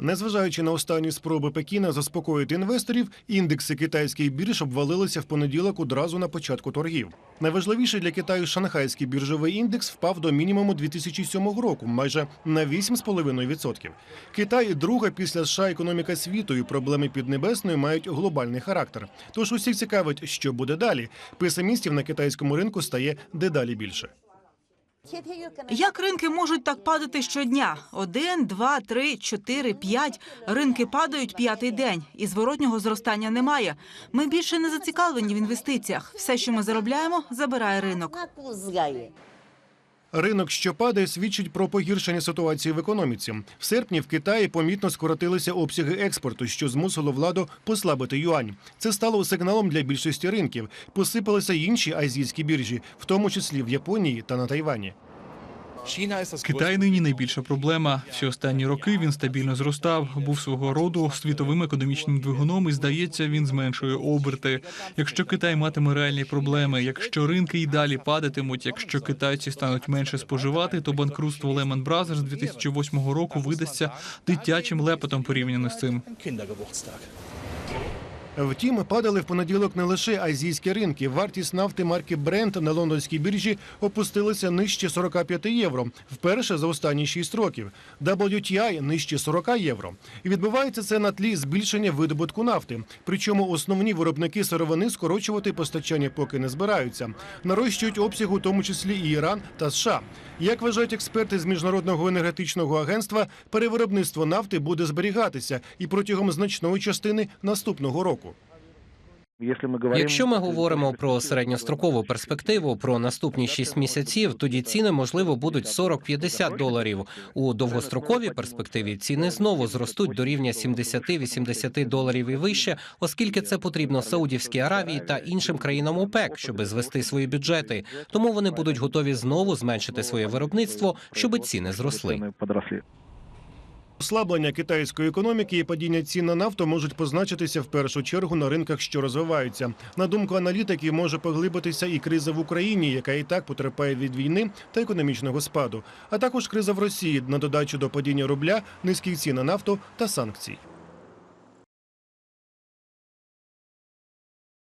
Незважаючи на останні спроби Пекіна заспокоїти інвесторів, індекси китайських бірж обвалилися в понеділок одразу на початку торгів. Найважливіший для Китаю шанхайський біржовий індекс впав до мінімуму 2007 року, майже на 8,5%. Китай друга після США економіка світу, і проблеми Піднебесної мають глобальний характер. Тож усіх цікавить, що буде далі. Песимістів на китайському ринку стає дедалі більше. Як ринки можуть так падати щодня? Один, два, три, чотири, п'ять. Ринки падають п'ятий день, і зворотнього зростання немає. Ми більше не зацікавлені в інвестиціях. Все, що ми заробляємо, забирає ринок. Ринок, що падає, свідчить про погіршення ситуації в економіці. В серпні в Китаї помітно скоротилися обсяги експорту, що змусило владу послабити юань. Це стало сигналом для більшості ринків. Посипалися інші азійські біржі, в тому числі в Японії та на Тайвані. Китай нині найбільша проблема. Всі останні роки він стабільно зростав, був свого роду світовим економічним двигуном, і здається, він зменшує оберти. Якщо Китай матиме реальні проблеми, якщо ринки і далі падатимуть, якщо китайці стануть менше споживати, то банкрутство Lehman Brothers 2008 року видасться дитячим лепетом порівняно з цим. Втім, падали в понеділок не лише азійські ринки. Вартість нафти марки Brent на лондонській біржі опустилася нижче 45 євро. Вперше за останні 6 років. WTI нижче 40 євро. І відбувається це на тлі збільшення видобутку нафти. Причому основні виробники сировини скорочувати постачання поки не збираються. Нарощують обсяг, у тому числі і Іран та США. Як вважають експерти з міжнародного енергетичного агентства, перевиробництво нафти буде зберігатися і протягом значної частини наступного року. Якщо ми говоримо про середньострокову перспективу про наступні 6 місяців, тоді ціни можливо будуть 40-50 доларів. У довгостроковій перспективі ціни знову зростуть до рівня 70-80 доларів і вище, оскільки це потрібно Саудівській Аравії та іншим країнам ОПЕК, щоб звести свої бюджети. Тому вони будуть готові знову зменшити своє виробництво, щоб ціни зросли. Ослаблення китайської економіки і падіння цін на нафту можуть позначитися в першу чергу на ринках, що розвиваються. На думку аналітиків, може поглибитися і криза в Україні, яка і так потерпає від війни та економічного спаду, а також криза в Росії на додачу до падіння рубля, низьких цін на нафту та санкцій.